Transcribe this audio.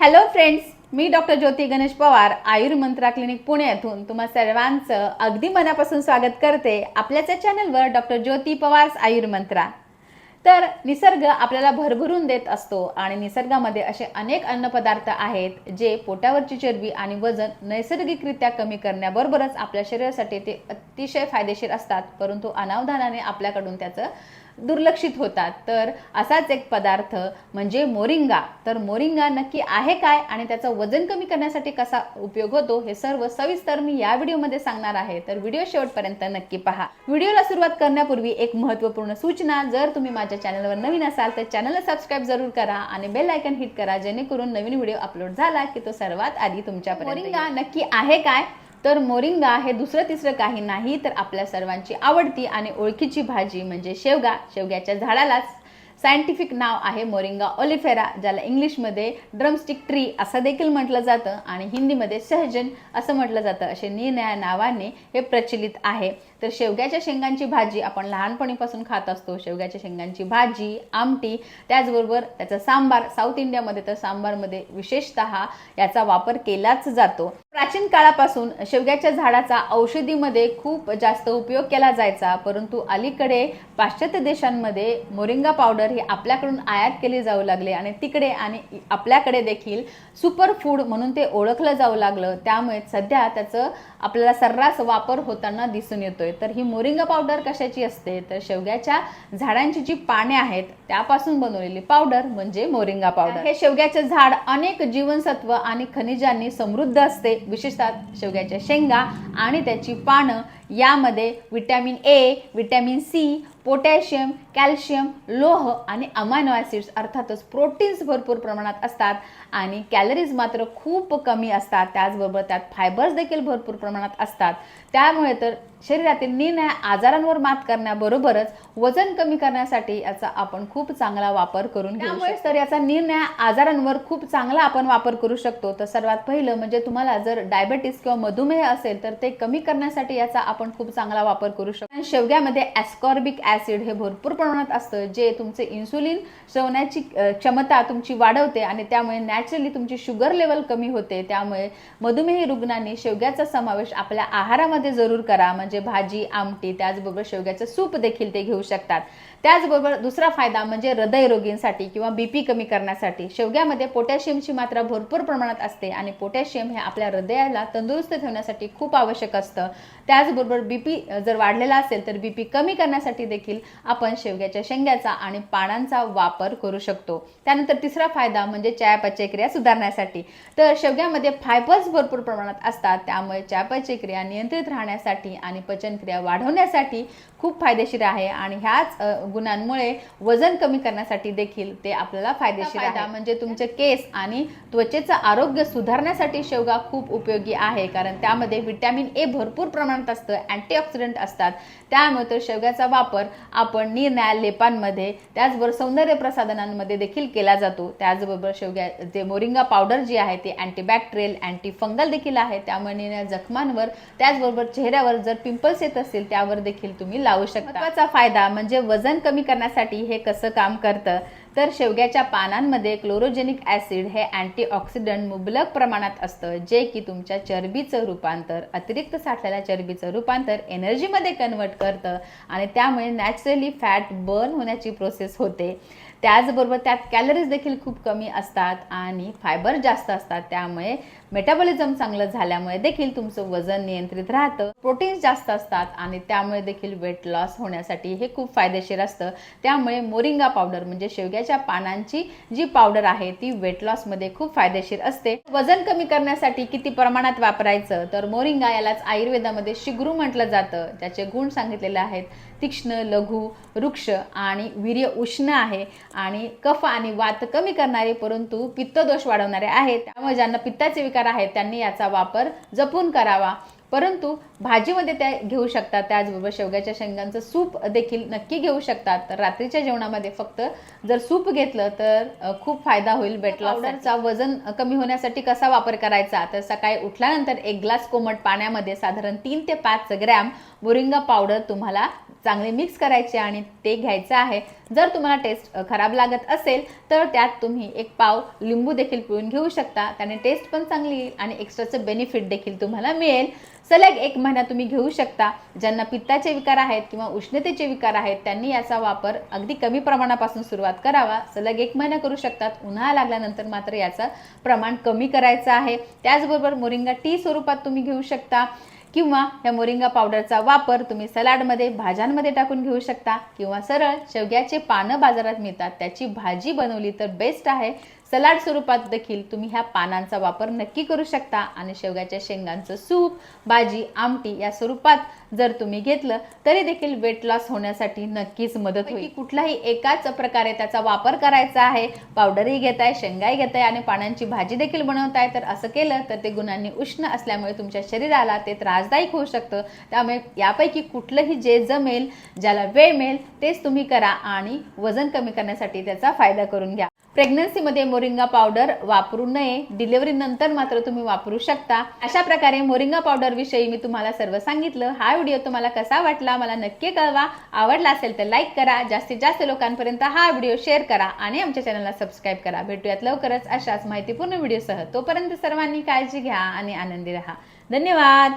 Hello friends मी doctor Jyoti Ganesh Pawar Ayurmantra clinic Pune येथून तुम्हा सर्वांचं अगदी मनापासून स्वागत करते आपल्याच चॅनलवर डॉक्टर ज्योती पवार आयुर्मंत्रा. तर निसर्ग आपल्याला भरभरून देत असतो आणि निसर्गामध्ये असे अनेक अन्नपदार्थ आहेत जे पोटावरची चरबी आणि वजन नैसर्गिकरित्या कमी करण्याबरोबरच आपल्या शरीरासाठी ते अतिशय फायदेशीर असतात परंतु अनावधानाने आपल्याकडून त्याचं दुर्लक्षित होतात. तर असाच एक पदार्थ म्हणजे मोरिंगा. तर मोरिंगा नक्की आहे काय आणि त्याचं वजन कमी करण्यासाठी कसा उपयोग होतो हे सर्व सविस्तर मी या व्हिडिओमध्ये सांगणार आहे. तर व्हिडिओ शेवटपर्यंत नक्की पहा. व्हिडिओला सुरुवात करण्यापूर्वी एक महत्त्वपूर्ण सूचना. जर तुम्ही माझ्या चॅनलवर नवीन असाल तर चॅनलला सबस्क्राईब जरूर करा आणि बेल आयकन हिट करा जेणेकरून नवीन व्हिडिओ अपलोड झाला की तो सर्वात आधी तुमच्यापर्यंत मोरिंगा नक्की आहे काय? तर मोरिंगा हे दुसरं तिसरं काही नाही तर आपल्या सर्वांची आवडती आणि ओळखीची भाजी म्हणजे शेवगा. शेवग्याच्या झाडालाच सायंटिफिक नाव आहे मोरिंगा ओलिफेरा ज्याला इंग्लिशमध्ये ड्रमस्टिक ट्री असं देखील म्हटलं जातं आणि हिंदीमध्ये सहजन असं म्हटलं जातं. असे निरनिळ्या नावाने हे प्रचलित आहे. तर शेवग्याच्या शेंगांची भाजी आपण लहानपणीपासून खात असतो. शेवग्याच्या शेंगांची भाजी आमटी त्याचबरोबर त्याचा सांबार साऊथ इंडियामध्ये तर सांबारमध्ये विशेषतः याचा वापर केलाच जातो. प्राचीन काळापासून शेवग्याच्या झाडाचा औषधीमध्ये खूप जास्त उपयोग केला जायचा. परंतु अलीकडे पाश्चात्य देशांमध्ये मोरिंगा पावडर हे आपल्याकडून आयात केली जाऊ लागले आणि तिकडे आणि आपल्याकडे देखील सुपर फूड म्हणून ते ओळखलं जाऊ लागलं. त्यामुळे सध्या त्याचं आपल्याला सर्रास वापर होताना दिसून येतोय. तर ही मोरिंगा पावडर कशाची असते? तर शेवग्याच्या झाडांची जी पाने आहेत त्यापासून बनवलेली पावडर म्हणजे मोरिंगा पावडर. हे शेवग्याचे झाड अनेक जीवनसत्व आणि खनिजांनी समृद्ध असते. विशेषतः शेवग्याच्या शेंगा आणि त्याची पानं यामध्ये vitamin A vitamin C potassium calcium लोह आणि अमायनो ॲसिड्स अर्थातच प्रोटीन्स भरपूर प्रमाणात असतात आणि कॅलरीज मात्र खूप कमी असतात. त्याचबरोबर त्यात फायबर्स देखील भरपूर प्रमाणात असतात. त्यामुळे तर शरीरातील निरनिळ्या आजारांवर मात करण्याबरोबरच वजन कमी करण्यासाठी याचा आपण खूप चांगला वापर करून घेऊ त्यामुळे तर याचा निरनिळ्या आजारांवर खूप चांगला आपण वापर करू शकतो. तर सर्वात पहिलं म्हणजे तुम्हाला जर डायबेटीस किंवा मधुमेह असेल तर ते कमी करण्यासाठी याचा आपण खूप चांगला वापर करू शकतो. शेवग्यामध्ये ॲस्कॉर्बिक ॲसिड हे भरपूर प्रमाणात असतं जे तुमचे इन्सुलिन श्रवण्याची अ, क्षमता तुमची वाढवते आणि त्यामुळे नॅचरली तुमची शुगर लेवल कमी होते. त्यामुळे मधुमेही रुग्णांनी शेवग्याचा समावेश आपल्या आहारामध्ये जरूर करा. म्हणजे भाजी आमटी त्याचबरोबर शेवग्याचं सूप देखील ते घेऊ शकतात. त्याचबरोबर दुसरा फायदा म्हणजे हृदयरोगींसाठी किंवा बीपी कमी करण्यासाठी. शेवग्यामध्ये पोटॅशियमची मात्रा भरपूर प्रमाणात असते आणि पोटॅशियम हे आपल्या हृदयाला तंदुरुस्त ठेवण्यासाठी खूप आवश्यक असतं. त्याचबरोबर बीपी जर वाढलेला असेल तर बीपी कमी करण्यासाठी देखील आपण शेवग्याच्या शेंग्याचा आणि पानांचा वापर करू शकतो. त्यानंतर तिसरा फायदा म्हणजे चयापचय क्रिया सुधारण्यासाठी. तर शेवग्यामध्ये फायबर्स भरपूर प्रमाणात असतात. त्यामुळे चयापचय क्रिया नियंत्रित राहण्यासाठी आणि पचनक्रिया वाढवण्यासाठी खूप फायदेशीर आहे आणि ह्याच गुणांमुळे वजन कमी करण्यासाठी देखील ते आपल्याला फायदेशीर आहे. म्हणजे तुमचे केस आणि त्वचेचं आरोग्य सुधारण्यासाठी शेवगा खूप उपयोगी आहे. कारण त्यामध्ये विटॅमिन ए भरपूर प्रमाणात असतं अँटीऑक्सिडंट असतात. त्यामुळे तर शेवग्याचा वापर आपण निरनिळ्या लेपांमध्ये त्याचबरोबर सौंदर्य प्रसाधनांमध्ये देखील केला जातो. त्याचबरोबर शेवग्या जे मोरिंगा पावडर जी आहे ती अँटीबॅक्टेरियल अँटी फंगल देखील आहे. त्यामुळे जखमांवर त्याचबरोबर चेहऱ्यावर जर पिंपल्स येत असतील त्यावर देखील तुम्ही लावू शकता. फायदा म्हणजे वजन कमी करण्यासाठी हे कसं काम करतं तर शेवग्याच्या पानांमध्ये क्लोरोजेनिक ॲसिड हे अँटीऑक्सिडंट मुबलक प्रमाणात असतं जे की तुमच्या चरबीचं रूपांतर अतिरिक्त साठलेल्या चरबीचं रूपांतर एनर्जीमध्ये कन्वर्ट करतं आणि त्यामुळे नॅचरली फॅट बर्न होण्याची प्रोसेस होते. त्याचबरोबर त्यात कॅलरीज देखील खूप कमी असतात आणि फायबर जास्त असतात त्यामुळे मेटाबॉलिझम चांगलं झाल्यामुळे देखील तुमचं वजन नियंत्रित राहतं. प्रोटीन्स जास्त असतात आणि त्यामुळे देखील वेट लॉस होण्यासाठी हे खूप फायदेशीर असतं. त्यामुळे मोरिंगा पावडर म्हणजे शेवग्याच्या पानांची जी पावडर आहे ती वेट लॉसमध्ये खूप फायदेशीर असते. वजन कमी करण्यासाठी किती प्रमाणात वापरायचं? तर मोरिंगा यालाच आयुर्वेदामध्ये शिगरू म्हटलं जातं. त्याचे गुण सांगितलेले आहेत तीक्ष्ण लघु वृक्ष आणि वीर्य उष्ण आहे आणि कफ आणि वात कमी करणारे परंतु पित्तदोष वाढवणारे आहेत. त्यामुळे ज्यांना पित्ताचे विकार आहेत त्यांनी याचा वापर जपून करावा. परंतु भाजीमध्ये त्या घेऊ शकतात त्याचबरोबर शेवग्याच्या शेंगांचं सूप देखील नक्की घेऊ शकतात. तर रात्रीच्या जेवणामध्ये फक्त जर सूप घेतलं तर खूप फायदा होईल वेट पावडरचा वजन कमी होण्यासाठी कसा वापर करायचा? तर सकाळी उठल्यानंतर एक ग्लास कोमट पाण्यामध्ये साधारण तीन ते पाच ग्रॅम मोरिंगा पावडर तुम्हाला चांगले मिक्स करायचे आणि ते घ्यायचं आहे. जर तुम्हाला टेस्ट खराब लागत असेल तर त्यात तुम्ही एक पाव लिंबू देखील पिळून घेऊ शकता. त्याने टेस्ट पण चांगली येईल आणि एक्स्ट्राचं बेनिफिट देखील तुम्हाला मिळेल. सलग एक महिना तुम्ही घेऊ शकता. ज्यांना पित्ताचे विकार आहेत किंवा उष्णतेचे विकार आहेत त्यांनी याचा वापर अगदी कमी प्रमाणापासून सुरुवात करावा. सलग एक महिना करू शकतात. उन्हाळा लागल्यानंतर मात्र याचं प्रमाण कमी करायचं आहे. त्याचबरोबर मोरिंगा टी स्वरूपात तुम्ही घेऊ शकता. किंवा या मोरिंगा पावडरचा वापर तुम्ही सलाडमध्ये भाज्यांमध्ये टाकून घेऊ शकता किंवा सरळ शेवग्याचे पानं बाजारात मिळतात. त्याची भाजी बनवली तर बेस्ट आहे. सलाड स्वरूपात देखील तुम्ही ह्या पानांचा वापर नक्की करू शकता. आणि शेवग्याच्या शेंगांचं सूप भाजी आमटी या स्वरूपात जर तुम्ही घेतलं तरी देखील वेट लॉस होण्यासाठी नक्कीच मदत होईल. कुठलाही एकाच प्रकारे त्याचा वापर करायचा आहे. पावडरही घेताय शेंगाही घेताय आणि पानांची भाजी देखील बनवताय. तर असं केलं तर ते गुणांनी उष्ण असल्यामुळे तुमच्या शरीराला ते त्रासदायक होऊ शकतं. त्यामुळे यापैकी कुठलंही जे जमेल ज्याला वेळ मिळेल तेच तुम्ही करा आणि वजन कमी करण्यासाठी त्याचा फायदा करून घ्या. प्रेग्नन्सीमध्ये मोरिंगा पावडर वापरू नये. डिलिव्हरी नंतर मात्र तुम्ही वापरू शकता. अशा प्रकारे मोरिंगा पावडर विषयी मी तुम्हाला सर्व सांगितलं. हा व्हिडिओ तुम्हाला कसा वाटला मला नक्की कळवा. आवडला असेल तर लाईक करा. जास्तीत जास्त लोकांपर्यंत हा व्हिडिओ शेअर करा आणि आमच्या चॅनलला सबस्क्राईब करा. भेटूयात लवकरच अशाच माहितीपूर्ण व्हिडिओसह तोपर्यंत सर्वांनी काळजी घ्या आणि आनंदी राहा. धन्यवाद!